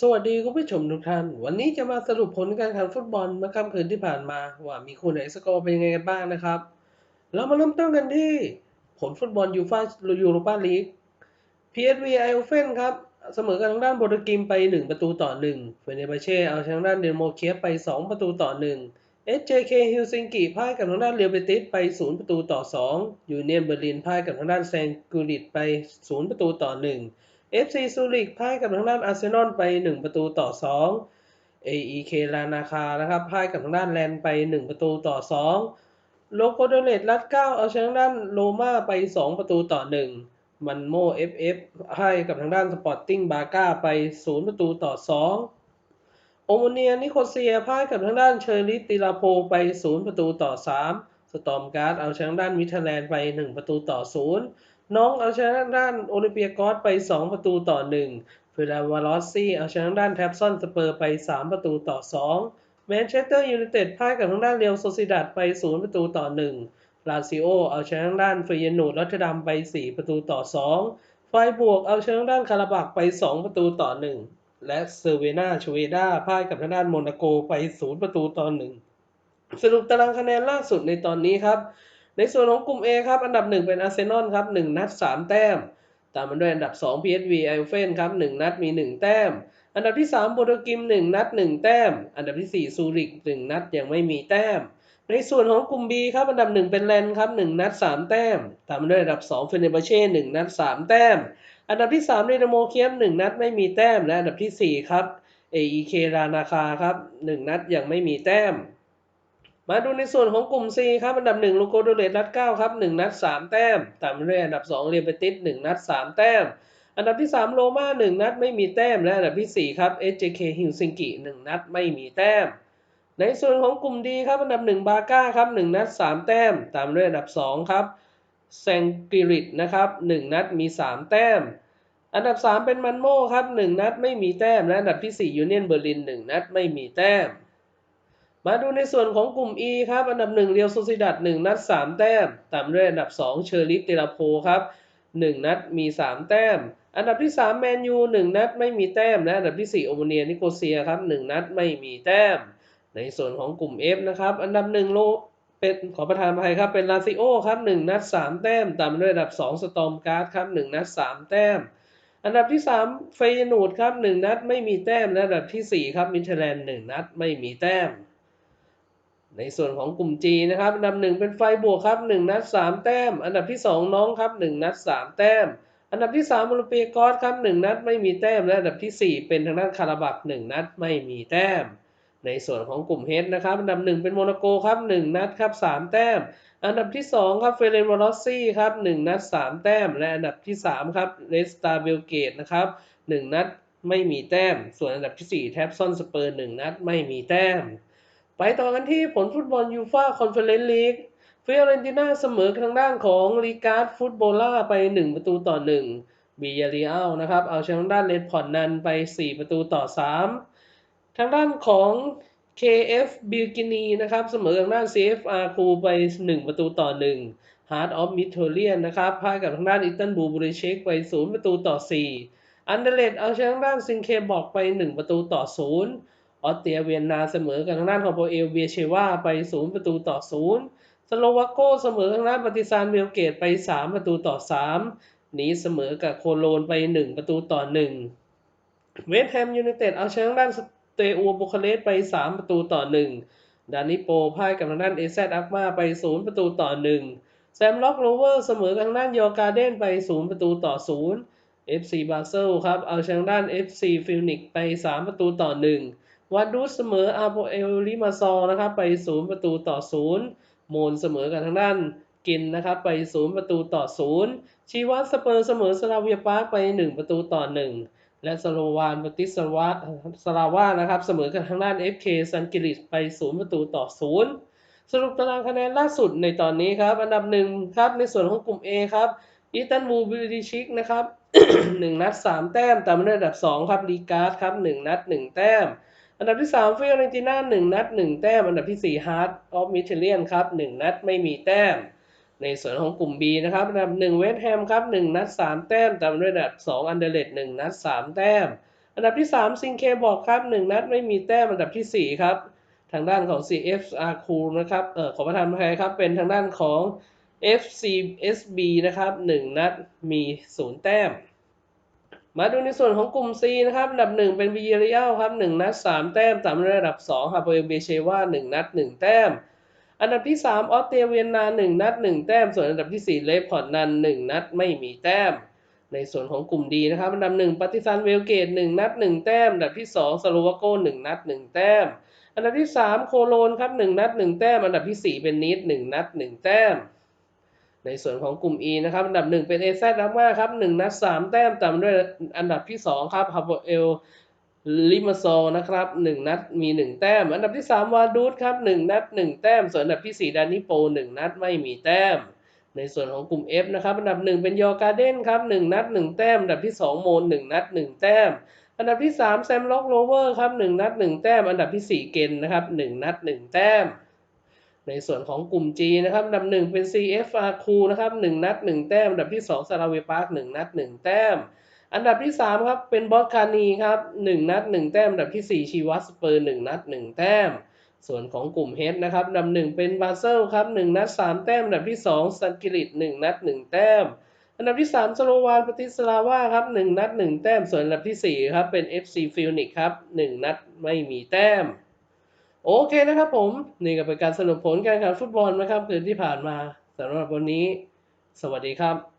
สวัสดีคุณผู้ชมทุกท่าน วันนี้จะมาสรุปผลการแข่งฟุตบอลเมื่อค่ำคืนที่ผ่านมาว่ามีคู่ไหนสกอร์เป็นยังไงกันบ้างนะครับ เรามาเริ่มต้นกันที่ ผลฟุตบอลยูฟ่ายูโรปาลีก PSV ไอโอเฟนครับ เสมอกันทางด้านโบรกิมไป 1 ประตูต่อ1เฟเนบาเช่เอาชนะทางด้านเดนโมเคียไป 2 ประตูต่อ1 SJK ฮิลซิงกิพ่ายกับทางด้านเรียวเบติสไป 0 ประตูต่อ2ยูเนียนเบอร์ลินพ่ายกับทางด้านแซงกูริตไป 0 ประตูต่อ1 FC ซูริกพ่ายกับทางด้านอาร์เซนอลไป 1 ประตูต่อ 2 AEK ลานาคานะครับพ่ายกับทางด้านแลนไป 1 ประตูต่อ 2 โลโกโดเลตรัดเก้าเอาชนะทางด้านโรมาไป 2 ประตูต่อ 1 มันโม FF ให้กับทางด้านสปอร์ติ้งบาก้าไป 0 ประตูต่อ 2 โอมเนียนิโคเซียพ่ายกับทางด้านเชอริติลาโพไป 0 ประตูต่อ 3 สตอมการ์ดเอาชนะทางด้านมิทแลนด์ไป 1 ประตูต่อ 0 น้องเอาชนะด้านโอลิเปียกอสไป 2 ประตูต่อ1เฟราวารอสซี่เอาชนะด้านแท็บซอนสเปอร์ไป 3 ประตูต่อ 2 แมนเชสเตอร์ยูไนเต็ดพ่ายกับทางด้านเรียวโซซิดัดไป 0 ประตูต่อ1ลาซิโอเอาชนะด้านเฟยนูดรอตเทอร์ดัมไป 4 ประตูต่อ 2 ไฟบวกเอาชนะด้านคาราบักไป 2 ประตูต่อ 1 และเซเวนาชเวดาพ่ายกับทางด้านโมนาโกไป 0 ประตูต่อ 1 สรุปตารางคะแนนล่าสุดในตอนนี้ครับ ในส่วนของกลุ่ม A ครับ อันดับ 1 เป็นอาร์เซนอลครับ 1 นัด 3 แต้ม ตามมาด้วยอันดับ 2 PSV ไอโอเฟนครับ 1 นัดมี 1 แต้ม อันดับที่ 3 โบโดกิม 1 นัด 1 แต้ม อันดับที่ 4 ซูริก 1 นัดยังไม่มีแต้ม ในส่วนของกลุ่ม B ครับ อันดับ 1 เป็นแลนครับ 1 นัด 3 แต้ม ตามมาด้วยอันดับ 2 เฟเนบาเช่ 1 นัด 3 แต้ม อันดับที่3เรนโมเคียม 1 นัดไม่มีแต้ม และอันดับทีสี่4 ครับ AEK รานาคาครับ 1 นัดยังไม่มีแต้ม มาดูในส่วนของกลุ่ม C ครับ อันดับ1โลโกโดเลตนัด9ครับ1นัด 3 แต้ม ตามด้วยอันดับ 2 เรียเบติส1นัด 3 แต้ม อันดับที่ 3 โรม่า1นัดไม่มีแต้ม และอันดับทีสี่ 4 ครับ SJK ฮิลซิงกิ1นัดไม่มีแต้ม ในส่วนของกลุ่ม D ครับ อันดับ 1 บาก้าครับ1นัด 3 แต้ม ตามด้วยอันดับ 2 ครับแซงกิริตนะครับ1นัดมี 3 แต้ม อันดับ 3 เป็นมันโมครับ1นัดไม่มีแต้ม และอันดับที่4ยูเนียนเบอร์ลิน1นัดไม่มีแต้ม มาดูในส่วนของกลุ่ม E ครับ อันดับ 1 เรียวโซซิดัด1นัด 3 แต้ม ตามด้วยอันดับ 2 เชอริฟเตลาโพครับ 1 นัดมี 3 แต้ม อันดับที่ 3 แมนยู 1 นัดไม่มีแต้มและอันดับที่ 4 โอมเนียนิโกเซียครับ 1 นัดไม่มีแต้ม ในส่วนของกลุ่ม F นะครับ อันดับ 1 โลเป็นขอประทานภัยครับ เป็นลาซิโอครับ 1 นัด 3 แต้ม ตามด้วยอันดับ 2 สตอมการ์ดครับ 1 นัด 3 แต้ม อันดับที่ 3 เฟยนูดครับ 1 นัดไม่มีแต้มและอันดับทีสี่4 ครับมิเทแลนด์1นัดไม่มีแต้ม ในส่วนของกลุ่ม G นะครับ อันดับ 1 เป็นไฟบวกครับ 1 นัด 3 แต้ม อันดับที่ 2 น้องครับ 1 นัด 3 แต้ม อันดับที่3โอลเปียกอสครับ 1 นัดไม่มีแต้ม และอันดับทีสี่ 4 เป็นทางด้านคาราบัก1นัดไม่มีแต้ม ในส่วนของกลุ่ม H นะครับ อันดับ 1 เป็นโมนาโกครับ 1 นัดครับ 3 แต้ม อันดับที่ 2 ครับเฟเรนวอลอสซี่ครับ 1 นัด 3 แต้ม และอันดับที่ 3 ครับเลสตาเบลเกตนะครับ 1 นัดไม่มีแต้ม ส่วนอันดับที่ 4 แท็บซอนสเปอร์ 1 นัดไม่มีแต้ม ไปต่อกันที่ผลฟุตบอลยูฟ่าคอนเฟอเรนซ์ลีกฟิอเรนติน่าเสมอทางด้านของลีการ์ดฟุตบอลล่าไป 1 ประตูต่อ 1บียาริอัลนะครับ เอาชนะทางด้านเลดพอร์ตนันไป 4 ประตูต่อ 3 ทางด้านของ KF บิลกินีนะครับ เสมอทางด้าน CFR คูไป 1 ประตูต่อ 1 Heart of m i t o r i a n นะครับพ่ายกับทางด้านอิตันบูบูริเชกไป 0 ประตูต่อ 4 อันเดเลตเอาชนะทางด้านซิงเคบอกไป 1 ประตูต่อ 0 ออสเตรียเวียนนาเสมอกับทางด้านของโปเอลเวียเชวาไป 0 ประตูต่อ 0 สโลวาโกเสมอทางด้านปฏิซานเบลเกตไป 3 ประตูต่อ 3 นีเสมอกับโคโลนไป 1 ประตูต่อ 1 เวสต์แฮมยูไนเต็ดเอาชนะทางด้านสเตอัวบุคาเรสไป 3 ประตูต่อ 1 ดานิโปพ่ายกับทางด้านเอเซอักมาไป 0 ประตูต่อ 1 แซมล็อกโรเวอร์เสมอกับทางด้านยอการ์เดนไป 0 ประตูต่อ 0 FC บาเซลครับเอาชนะทางด้าน FC ฟิลนิกไป 3 ประตูต่อ 1 วาดูสเสมออาโปเอลลิมาซอร์นะครับไป0ประตูต่อ0โมนเสมอกับทางด้านกินนะครับไป0ประตูต่อ0ชีวัตสเปอร์เสมอสลาเวียปาร์ไป1ประตูต่อ1และสโลวานปติสวาสลาวานะครับเสมอกับทางด้าน FK ซันกิลิสไป0ประตูต่อ0สรุปตารางคะแนนล่าสุดในตอนนี้ครับ อันดับหนึ่งครับในส่วนของกลุ่ม A ครับอีตันบูบิลิชิกนะครับ1นัด3แต้มตามด้วยอันดับ2ครับลีการ์ดครับ1นัด1แต้ม อันดับที่ 3 ฟิออเรนติน่า1นัด 1 แต้ม อันดับที่ 4 ฮาร์ดออฟมิเทเลียนครับ 1 นัดไม่มีแต้ม ในส่วนของกลุ่ม B นะครับ อันดับ 1 เวสต์แฮมครับ 1 นัด 3 แต้ม ตามด้วยอันดับ 2 อันเดอร์เลด1นัด 3 แต้ม อันดับที่ 3 ซิงเคบอกครับ 1 นัดไม่มีแต้ม อันดับทีสี่4 ครับ ทางด้านของ CFR คูนะครับ เอ่อขอประทานอภัยครับ เป็นทางด้านของ FCSB นะครับ 1 นัดมี 0 แต้ม มาดูในส่วนของกลุ่ม C นะครับอันดับ 1 เป็นวิเรียลครับ 1 นัด 3 แต้ม ตามด้วยอันดับ2ฮาโปเอลเบเชวา1 นัด 1 แต้ม อันดับที่ 3 ออสเตรเวียนนา 1 นัด 1 แต้ม ส่วนอันดับที่ 4 เลฟพอร์ตนัน 1 นัดไม่มีแต้ม ในส่วนของกลุ่มดีนะครับ อันดับ 1ปฏิซันเวลเกต 1 นัด 1 แต้ม อันดับที่ 2สโลวาโก1 นัด 1 แต้ม อันดับที่ 3 โคโลนครับ 1 นัด 1 แต้ม อันดับที่ 4 เป็นนิด 1 นัด 1 แต้ม ในส่วนของกลุ่ม E นะครับ อันดับ 1 เป็นเอซดัมมาครับ1นัด 3 แต้มตามด้วยอันดับที่ 2 ครับฮาโปเอลลิมาโซนะครับ1นัดมี 1 แต้ม อันดับที่ 3 วาดูดครับ1นัด 1 แต้ม ส่วนอันดับที่ 4 ดานิโป 1 นัดไม่มีแต้ม ในส่วนของกลุ่ม F นะครับ อันดับ 1 เป็นยอร์การ์เด้นครับ1นัด 1 แต้ม อันดับที่ 2 โมน 1 นัด 1 แต้ม อันดับที่ 3 แซมล็อกโรเวอร์ครับ1นัด 1 แต้ม อันดับที่ 4 เกนนะครับ1นัด 1 แต้ม ในส่วนของกลุ่ม G นะครับอันดับ1เป็น CFR คูนะครับ1นัด 1 แต้มดับที่ 2 ซาราเวปาร์ค1นัด 1 แต้ม อันดับที่ 3 ครับ เป็นบอสคานีครับ1นัด 1 แต้มดับที่ 4 ชีวัสเปอร์ 1 นัด 1 แต้ม ส่วนของกลุ่ม H นะครับอันดับ1เป็นบาเซลครับ1นัด 3 แต้มดับที่ 2 ซันกิริต1นัด 1 แต้ม อันดับที่ 3 สโลวานปฏิสลาวาครับ1นัด 1 แต้ม ส่วนอันดับที่ 4 ครับเป็น FC ฟิลนิกครับ1นัดไม่มีแต้ม โอเคนะครับผม นี่ก็เป็นการสรุปผลการแข่งขันฟุตบอลนะครับคืนที่ผ่านมาสำหรับวันนี้ สวัสดีครับ